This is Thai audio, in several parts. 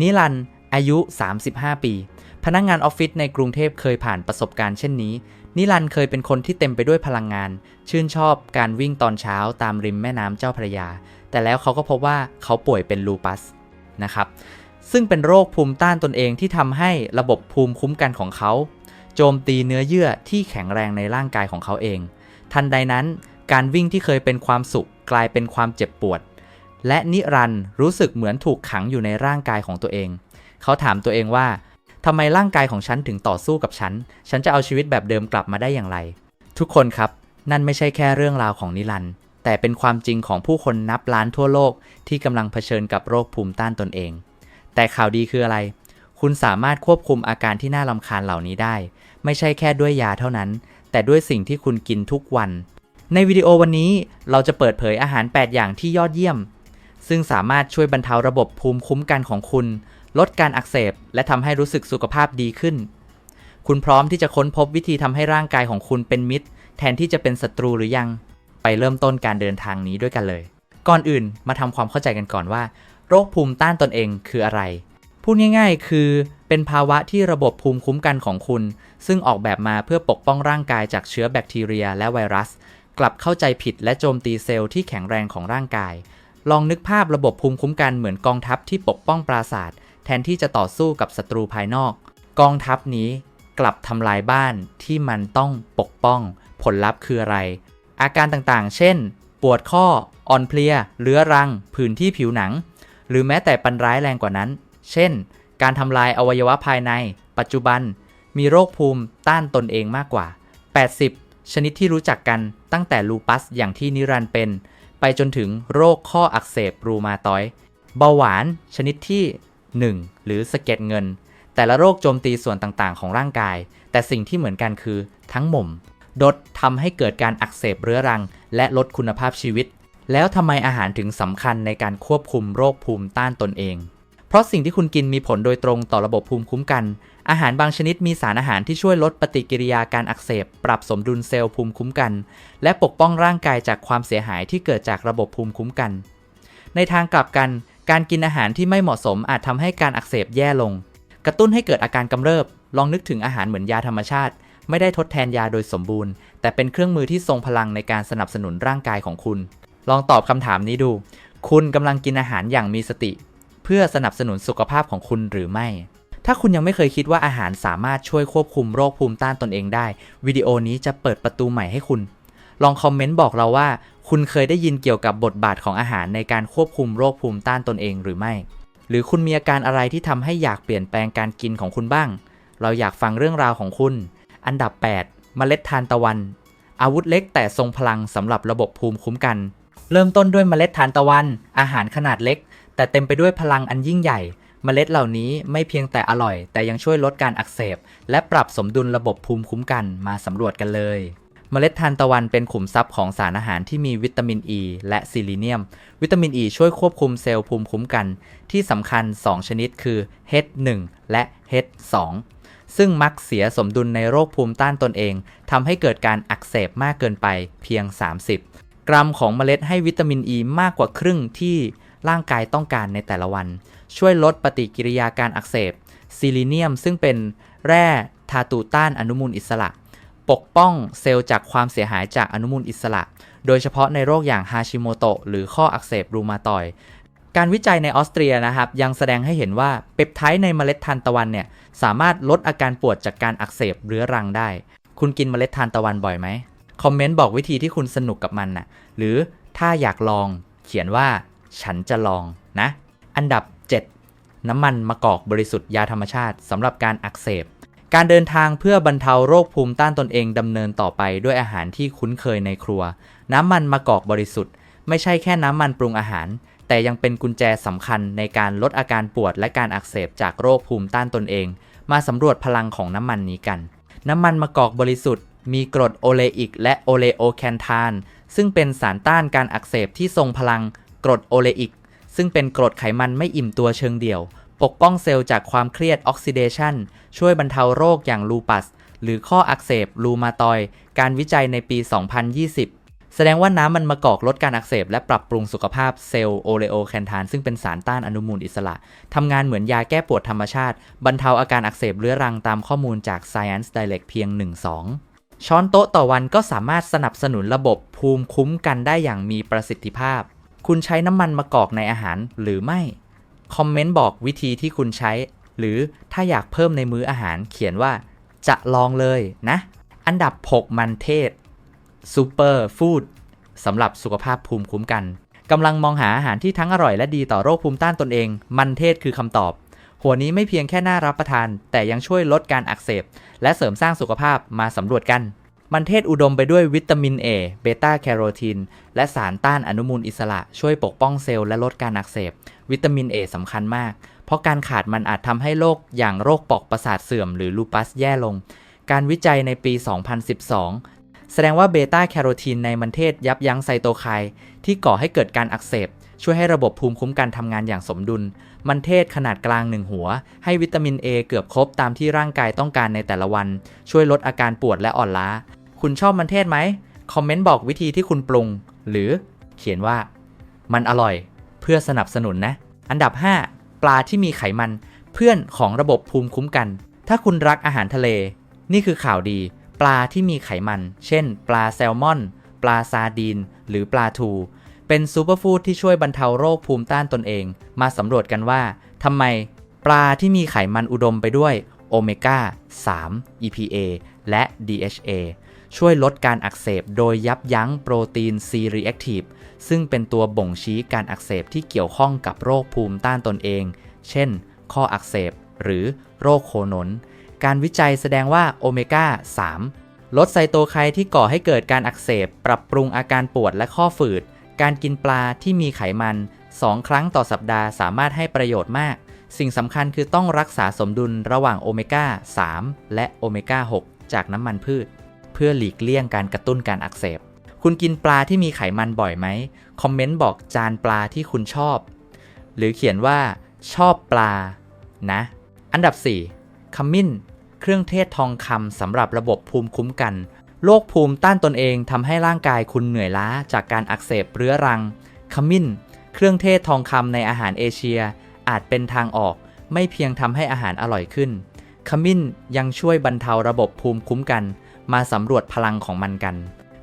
นิรันด์อายุ 35 ปี พนักงงานออฟฟิศในกรุงเทพเคยผ่านประสบการณ์เช่นนี้ นิรันด์เคยเป็นคนที่เต็มไปด้วยพลังงาน ชื่นชอบการวิ่งตอนเช้าตามริมแม่น้ำเจ้าพระยา แต่แล้วเขาก็พบว่าเขาป่วยเป็นลูปัสนะครับ ซึ่งเป็นโรคภูมิต้านตนเองที่ทำให้ระบบภูมิคุ้มกันของเขา โจมตีเนื้อเยื่อที่แข็งแรงในร่างกายของเขาเอง ทันใดนั้น การวิ่งที่เคยเป็นความสุขกลายเป็นความเจ็บปวด และนิรันร์รู้สึกเหมือนถูกขังอยู่ในร่างกายของตัวเอง เขาถามตัวเองว่าทำไมร่างกายของฉันถึงต่อสู้กับฉัน ฉันจะเอาชีวิตแบบเดิมกลับมาได้อย่างไร ทุกคนครับ นั่นไม่ใช่แค่เรื่องราวของนิรันด์แต่เป็นความจริงของผู้คนนับล้านทั่วโลกที่กำลังเผชิญกับโรคภูมิต้านตนเอง แต่ข่าวดีคืออะไร คุณสามารถควบคุมอาการที่น่ารำคาญเหล่านี้ได้ ไม่ใช่แค่ด้วยยาเท่านั้น แต่ด้วยสิ่งที่คุณกินทุกวัน ในวิดีโอวันนี้เราจะเปิดเผยอาหาร 8 อย่างที่ยอดเยี่ยม ซึ่งสามารถช่วยบรรเทาระบบภูมิคุ้มกันของคุณ ลดการอักเสบ และทำให้รู้สึกสุขภาพดีขึ้น คุณพร้อมที่จะค้นพบวิธีทำให้ร่างกายของคุณเป็นมิตร แทนที่จะเป็นศัตรูหรือยัง ไปเริ่มต้นการเดินทางนี้ด้วยกันเลย ก่อนอื่นมาทำความเข้าใจกันก่อนว่า โรคภูมิต้านตนเองคืออะไร พูดง่าย ๆ คือเป็นภาวะที่ระบบภูมิคุ้มกันของคุณ ซึ่งออกแบบมาเพื่อปกป้องร่างกายจากเชื้อแบคทีเรีย และไวรัส กลับเข้าใจผิดและโจมตีเซลล์ที่แข็งแรงของร่างกาย ลองนึกภาพระบบภูมิคุ้มกันเหมือนกองทัพที่ปกป้องปราศาสตร์แทนที่จะต่อสู้กับศัตรูภายนอก กองทัพนี้กลับทำลายบ้านที่มันต้องปกป้อง ผลลัพธ์คืออะไร อาการต่างๆ เช่น ปวดข้อ อ่อนเพลีย เรื้อรัง ผื่นที่ผิวหนัง หรือแม้แต่ปันร้ายแรงกว่านั้น เช่น การทำลายอวัยวะภายใน ปัจจุบัน มีโรคภูมิต้านตนเองมากกว่า 80 ชนิดที่รู้จักกันตั้งแต่ลูปัสอย่างที่นิรันดเป็น ไปจนถึงโรคข้ออักเสบรูมาตอยด์เบาหวานชนิดที่ 1 หรือสะเก็ดเงิน แต่ละโรคโจมตีส่วนต่างๆ ของร่างกาย แต่สิ่งที่เหมือนกันคือทั้งหม่มดดทำให้เกิดการอักเสบเรื้อรัง และลดคุณภาพชีวิต แล้วทำไมอาหารถึงสำคัญในการควบคุมโรคภูมิต้านตนเอง เพราะสิ่งที่คุณกินมีผลโดยตรงต่อระบบภูมิคุ้มกัน อาหารบางชนิดมีสารอาหารที่ช่วยลดปฏิกิริยาการอักเสบ ปรับสมดุลเซลล์ภูมิคุ้มกัน และปกป้องร่างกายจากความเสียหายที่เกิดจากระบบภูมิคุ้มกัน ในทางกลับกัน การกินอาหารที่ไม่เหมาะสมอาจทำให้การอักเสบแย่ลง กระตุ้นให้เกิดอาการกำเริบ ลองนึกถึงอาหารเหมือนยาธรรมชาติ ไม่ได้ทดแทนยาโดยสมบูรณ์ แต่เป็นเครื่องมือที่ทรงพลังในการสนับสนุนร่างกายของคุณ ลองตอบคำถามนี้ดู คุณกำลังกินอาหารอย่างมีสติ เพื่อสนับสนุนสุขภาพของคุณหรือไม่ ถ้าคุณยังไม่เคยคิดว่าอาหารสามารถช่วยควบคุมโรคภูมิต้านตนเองได้ วิดีโอนี้จะเปิดประตูใหม่ให้คุณ ลองคอมเมนต์บอกเราว่า คุณเคยได้ยินเกี่ยวกับบทบาทของอาหารในการควบคุมโรคภูมิต้านตนเองหรือไม่ หรือคุณมีอาการอะไรที่ทำให้อยากเปลี่ยนแปลงการกินของคุณบ้าง เราอยากฟังเรื่องราวของคุณ อันดับ 8 เมล็ดทานตะวัน อาวุธเล็กแต่ทรงพลังสำหรับระบบภูมิคุ้มกัน เริ่มต้นด้วยเมล็ดทานตะวัน อาหารขนาดเล็ก แต่เต็มไปด้วยพลังอันยิ่งใหญ่ เมล็ดเหล่านี้ไม่เพียงแต่อร่อย แต่ยังช่วยลดการอักเสบ และปรับสมดุลระบบภูมิคุ้มกันมาสำรวจกันเลยเมล็ดทานตะวันเป็นขุมทรัพย์ของสารอาหารที่มีวิตามินอ e ีและซิลิเนียม วิตามินอ e ีช่วยควบคุมเซลล์ภูมิคุ้มกัน ที่สำคัญ 2 ชนิดคือ H1 และ H2 ซึ่งมักเสียสมดุลในโรคภูมิต้านตนเองทำให้เกิดการอักเสบมากเกินไปเพียง 30 กรัมของเมล็ดให้วิตามินอ e ีมากกว่าครึ่งที่ ร่างกายต้องการในแต่ละวัน ช่วยลดปฏิกิริยาการอักเสบซิลิเนียม ซึ่งเป็นแร่ธาตุต้านอนุมูลอิสระ ปกป้องเซลล์จากความเสียหายจากอนุมูลอิสระ โดยเฉพาะในโรคอย่างฮาชิโมโตะหรือข้ออักเสบรูมาตอยการวิจัยในออสเตรียนะครับยังแสดงให้เห็นว่าเปปไทด์ในเมล็ดทานตะวันเนี่ยสามารถลดอาการปวดจากการอักเสบเรื้อรังได้ คุณกินเมล็ดทานตะวันบ่อยไหมคอมเมนต์บอกวิธีที่คุณสนุกกับมันนะ่ะหรือถ้าอยากลองเขียนว่า ฉันจะลองนะ อันดับ 7 น้ำมันมะกอกบริสุทธิ์ยาธรรมชาติสำหรับการอักเสบ การเดินทางเพื่อบรรเทาโรคภูมิต้านตนเองดำเนินต่อไปด้วยอาหารที่คุ้นเคยในครัว น้ำมันมะกอกบริสุทธิ์ ไม่ใช่แค่น้ำมันปรุงอาหาร แต่ยังเป็นกุญแจสำคัญในการลดอาการปวดและการอักเสบจากโรคภูมิต้านตนเอง มาสำรวจพลังของน้ำมันนี้กัน น้ำมันมะกอกบริสุทธิ์มีกรดโอเลอิกและโอเลโอแคนทาน ซึ่งเป็นสารต้านการอักเสบที่ทรงพลัง รดโอเลอิก ซึ่งเป็นกรดไขมันไม่อิ่มตัวเชิงเดี่ยว ปกป้องเซลล์จากความเครียดออกซิเดชันช่วยบรรเทาโรคอย่างลูปัส หรือข้ออักเสบรูมาตอย การวิจัยในปี 2020 แสดงว่าน้ำมันมะกอกลดการอักเสบ และปรับปรุงสุขภาพเซลล์โอเลโอแคนทานซึ่งเป็นสารต้านอนุมูลอิสระทำงานเหมือนยาแก้ปวดธรรมชาติ บรรเทาอาการอักเสบเรื้อรังตามข้อมูลจาก Science Direct เพียง 1-2ช้อนโต๊ะต่อวันก็สามารถสนับสนุนระบบภูมิคุ้มกันได้อย่างมีประสิทธิภาพ คุณใช้น้ำมันมะกอกในอาหารหรือไม่ คอมเมนต์บอกวิธีที่คุณใช้ หรือถ้าอยากเพิ่มในมื้ออาหารเขียนว่า จะลองเลยนะ อันดับ 6 มันเทศซูเปอร์ฟู้ดสำหรับสุขภาพภูมิคุ้มกันกำลังมองหาอาหารที่ทั้งอร่อยและดีต่อโรคภูมิต้านตนเอง มันเทศคือคำตอบ หัวนี้ไม่เพียงแค่น่ารับประทาน แต่ยังช่วยลดการอักเสบ และเสริมสร้างสุขภาพมาสำรวจกัน มันเทศอุดมไปด้วยวิตามิน A เบต้าแคโรทีน และสารต้านอนุมูลอิสระ ช่วยปกป้องเซลล์และลดการอักเสบ วิตามิน A สำคัญมาก เพราะการขาดมันอาจทำให้โรคอย่างโรคปอกประสาทเสื่อมหรือลูปัสแย่ลง การวิจัยในปี 2012 แสดงว่าเบต้าแคโรทีนในมันเทศยับยั้งไซโตไคน์ที่ก่อให้เกิดการอักเสบ ช่วยให้ระบบภูมิคุ้มกันทำงานอย่างสมดุล มันเทศขนาดกลางหนึ่งหัว ให้วิตามิน A เกือบครบตามที่ร่างกายต้องการในแต่ละวัน ช่วยลดอาการปวดและอ่อนล้า คุณชอบมันเทศไหมคอมเมนต์บอกวิธีที่คุณปรุง หรือเขียนว่า มันอร่อยเพื่อสนับสนุนนะ อันดับ 5 ปลาที่มีไขมัน เพื่อนของระบบภูมิคุ้มกัน ถ้าคุณรักอาหารทะเล นี่คือข่าวดี ปลาที่มีไขมัน เช่น ปลาแซลมอน ปลาซาดีน หรือปลาทู เป็นซูเปอร์ฟู้ดที่ช่วยบรรเทาโรคภูมิต้านตนเอง มาสำรวจกันว่าทำไมปลาที่มีไขมันอุดมไปด้วยโอเมก้า 3 EPA และ DHA ช่วยลดการอักเสบโดยยับยั้งโปรตีน C reactive ซึ่งเป็นตัวบ่งชี้การอักเสบที่เกี่ยวข้องกับโรคภูมิต้านตนเอง เช่น ข้ออักเสบ หรือโรคโคนน การวิจัยแสดงว่าโอเมก้า 3 ลดไซโตไคน์ที่ก่อให้เกิดการอักเสบ ปรับปรุงอาการปวดและข้อฝืด การกินปลาที่มีไขมัน 2 ครั้งต่อสัปดาห์สามารถให้ประโยชน์มาก สิ่งสำคัญคือต้องรักษาสมดุลระหว่างโอเมก้า 3 และโอเมก้า 6 จากน้ำมันพืช พื่อหลีกเลี่ยงการกระตุ้นการอักเสบ คุณกินปลาที่มีไขมันบ่อยไหม คอมเมนต์บอกจานปลาที่คุณชอบ หรือเขียนว่าชอบปลา นะ อันดับ 4ขมิ้น เครื่องเทศทองคำสำหรับระบบภูมิคุ้มกัน โรคภูมิต้านตนเองทำให้ร่างกายคุณเหนื่อยล้าจากการอักเสบเรื้อรัง ขมิ้น เครื่องเทศทองคำในอาหารเอเชีย อาจเป็นทางออก ไม่เพียงทำให้อาหารอร่อยขึ้น ขมิ้นยังช่วยบรรเทาระบบภูมิคุ้มกัน มาสำรวจพลังของมันกัน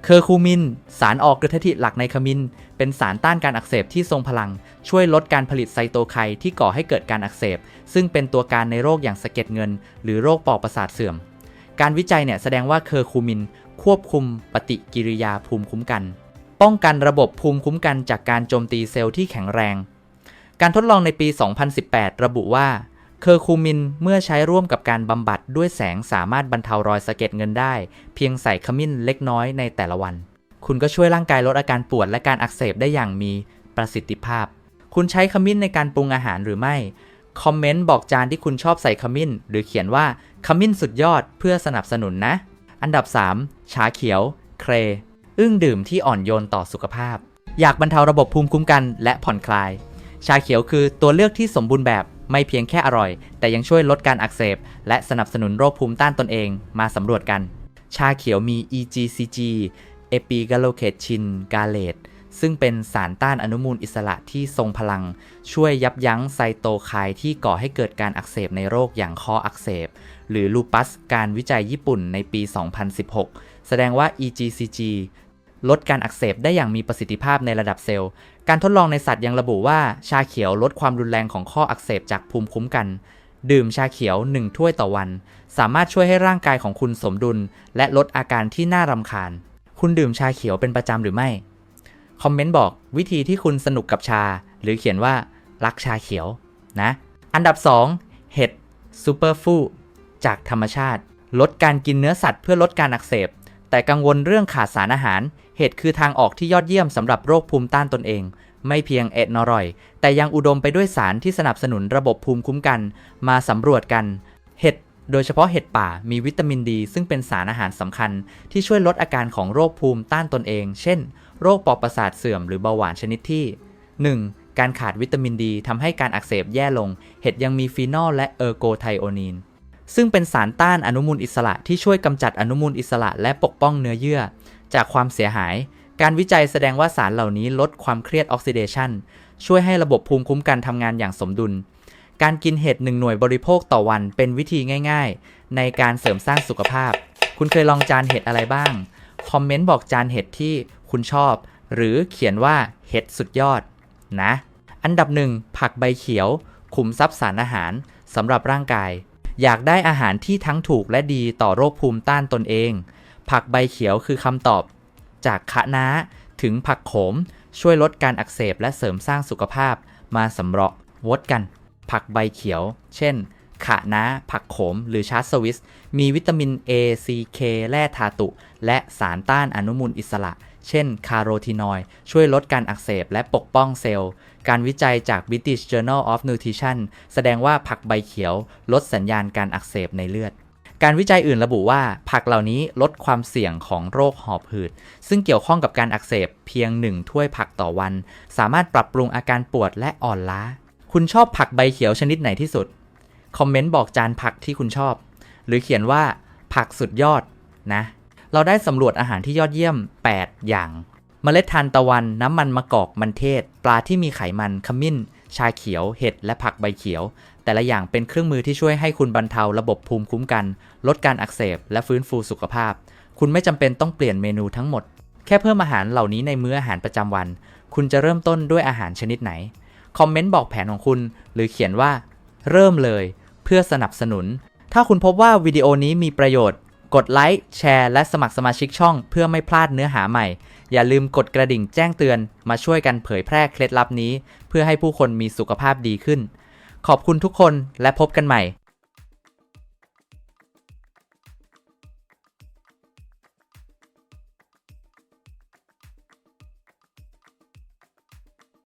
เคอร์คูมิน สารออกฤทธิหลักในขมิ้นเป็นสารต้านการอักเสบที่ทรงพลัง ช่วยลดการผลิตไซโตไคน์ที่ก่อให้เกิดการอักเสบ ซึ่งเป็นตัวการในโรคอย่างสะเก็ดเงิน หรือโรคปอดประสาทเสื่อม การวิจัยเนี่ยแสดงว่าเคอร์คูมิน ควบคุมปฏิกิริยาภูมิคุ้มกัน ป้องกันระบบภูมิคุ้มกันจากการโจมตีเซลล์ที่แข็งแรง การทดลองในปี 2018 ระบุว่า เคอร์คูมินเมื่อใช้ร่วมกับการบำบัดด้วยแสงสามารถบรรเทารอยสะเก็ดเงินได้ เพียงใส่ขมิ้นเล็กน้อยในแต่ละวัน คุณก็ช่วยร่างกายลดอาการปวดและการอักเสบได้อย่างมีประสิทธิภาพ คุณใช้ขมิ้นในการปรุงอาหารหรือไม่ คอมเมนต์บอกจานที่คุณชอบใส่ขมิ้น หรือเขียนว่าขมิ้นสุดยอดเพื่อสนับสนุนนะ อันดับ 3 ชาเขียว เคร อึ้งดื่มที่อ่อนโยนต่อสุขภาพ อยากบรรเทาระบบภูมิคุ้มกัน และผ่อนคลาย ชาเขียวคือตัวเลือกที่สมบูรณ์แบบ ไม่เพียงแค่อร่อย แต่ยังช่วยลดการอักเสบ และสนับสนุนโรคภูมิต้านตนเองมาสำรวจกัน ชาเขียวมี EGCG เอปิกาโลเคชินกาเลตซึ่งเป็นสารต้านอนุมูลอิสระที่ทรงพลัง ช่วยยับยั้งไซโตไคน์ที่ก่อให้เกิดการอักเสบในโรคอย่างข้ออักเสบ หรือลูปัส การวิจัยญี่ปุ่นในปี 2016 แสดงว่า EGCG ลดการอักเสบได้อย่างมีประสิทธิภาพในระดับเซลล์ การทดลองในสัตว์ยังระบุว่าชาเขียวลดความรุนแรงของข้ออักเสบจากภูมิคุ้มกัน ดื่มชาเขียว 1 ถ้วยต่อวัน สามารถช่วยให้ร่างกายของคุณสมดุล และลดอาการที่น่ารำคาญ คุณดื่มชาเขียวเป็นประจำหรือไม่ คอมเมนต์บอกวิธีที่คุณสนุกกับชา หรือเขียนว่า รักชาเขียวนะ อันดับ 2 เห็ดซูเปอร์ฟู้จากธรรมชาติ ลดการกินเนื้อสัตว์เพื่อลดการอักเสบ แต่กังวลเรื่องขาดสารอาหาร เห็ดคือทางออกที่ยอดเยี่ยมสำหรับโรคภูมิต้านตนเอง ไม่เพียงเอ็ดนอร่อย แต่ยังอุดมไปด้วยสารที่สนับสนุนระบบภูมิคุ้มกัน มาสำรวจกัน เห็ดโดยเฉพาะเห็ดป่ามีวิตามินดี ซึ่งเป็นสารอาหารสำคัญ ที่ช่วยลดอาการของโรคภูมิต้านตนเอง เช่น โรคปอดประสาทเสื่อมหรือเบาหวานชนิดที่ 1. การขาดวิตามินดีทำให้การอักเสบแย่ลง เห็ดยังมีฟีนอลและเออร์โกไทโอนีน ซึ่งเป็นสารต้านอนุมูลอิสระที่ช่วยกำจัดอนุมูลอิสระและปกป้องเนื้อเยื่อ จากความเสียหาย การวิจัยแสดงว่าสารเหล่านี้ลดความเครียดออกซิเดชันช่วยให้ระบบภูมิคุ้มกันทำงานอย่างสมดุล การกินเห็ดหนึ่งหน่วยบริโภคต่อวันเป็นวิธีง่าย ๆ ในการเสริมสร้างสุขภาพ คุณเคยลองจานเห็ดอะไรบ้าง คอมเมนต์บอกจานเห็ดที่คุณชอบ หรือเขียนว่าเห็ดสุดยอด นะ อันดับหนึ่งผักใบเขียว ขุมทรัพย์สารอาหารสำหรับร่างกาย อยากได้อาหารที่ทั้งถูกและดีต่อโรคภูมิต้านตนเอง ผักใบเขียวคือคำตอบ จากคะน้าถึงผักโขม ช่วยลดการอักเสบและเสริมสร้างสุขภาพ มาสำเราะวดกัน ผักใบเขียว เช่นคะน้า ผักโขม หรือชาร์ตสวิส มีวิตามิน A C K แร่ธาตุ และสารต้านอนุมูลอิสระ เช่น คาโรทีนอยด์ ช่วยลดการอักเสบและปกป้องเซลล์ การวิจัยจาก British Journal of Nutrition แสดงว่าผักใบเขียวลดสัญญาณการอักเสบในเลือด การวิจัยอื่นระบุว่าผักเหล่านี้ลดความเสี่ยงของโรคหอบหืด ซึ่งเกี่ยวข้องกับการอักเสบเพียงหนึ่งถ้วยผักต่อวัน สามารถปรับปรุงอาการปวดและอ่อนล้า คุณชอบผักใบเขียวชนิดไหนที่สุด คอมเมนต์บอกจานผักที่คุณชอบ หรือเขียนว่าผักสุดยอดนะ เราได้สำรวจอาหารที่ยอดเยี่ยม 8 อย่าง เมล็ดทานตะวัน น้ำมันมะกอกมันเทศ ปลาที่มีไขมันขมิ้น ชาเขียว เห็ด และผักใบเขียว แต่ละอย่างเป็นเครื่องมือที่ช่วยให้คุณบรรเทาระบบภูมิคุ้มกัน ลดการอักเสบ และฟื้นฟูสุขภาพ คุณไม่จำเป็นต้องเปลี่ยนเมนูทั้งหมด แค่เพิ่มอาหารเหล่านี้ในมื้ออาหารประจำวัน คุณจะเริ่มต้นด้วยอาหารชนิดไหน คอมเมนต์บอกแผนของคุณ หรือเขียนว่า เริ่มเลย เพื่อสนับสนุน ถ้าคุณพบว่าวิดีโอนี้มีประโยชน์ กดไลค์แชร์และสมัครสมาชิกช่อง เพื่อไม่พลาดเนื้อหาใหม่ อย่าลืมกดกระดิ่งแจ้งเตือนมาช่วยกันเผยแพร่เคล็ดลับนี้ เพื่อให้ผู้คนมีสุขภาพดีขึ้น ขอบคุณทุกคนและพบกันใหม่